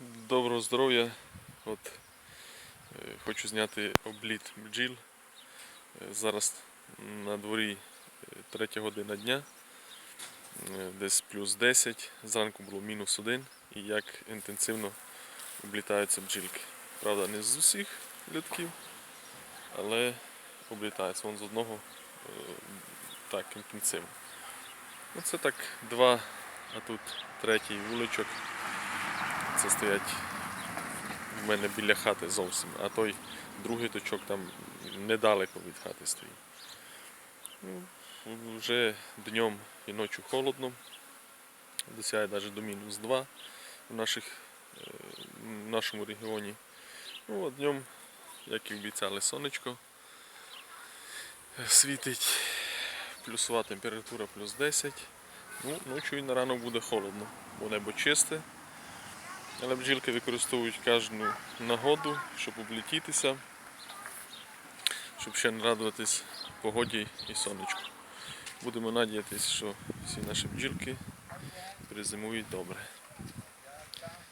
Доброго здоров'я. От, е, хочу зняти обліт бджіл. Е, Зараз на дворі е, третя година дня, е, десь плюс 10, зранку було мінус 1 і як інтенсивно облітаються бджілки. Правда, не з усіх льотків, але облітаються. Вон з одного е, так інтенсивно. Це так два, а тут третій вуличок. Це стоять в мене біля хати зовсім, а той другий точок там недалеко від хати стоїть. Ну, вже днем і ночі холодно, досягає навіть до мінус 2 в, наших, е, в нашому регіоні. Ну, а днем, як і обіцяли, сонечко світить, плюсова температура плюс 10. Ну, ночі і на ранок буде холодно, бо небо чисте. Але бджілки використовують кожну нагоду, щоб облітітися, щоб ще не радуватись погоді і сонечку. Будемо надіятися, що всі наші бджілки перезимують добре.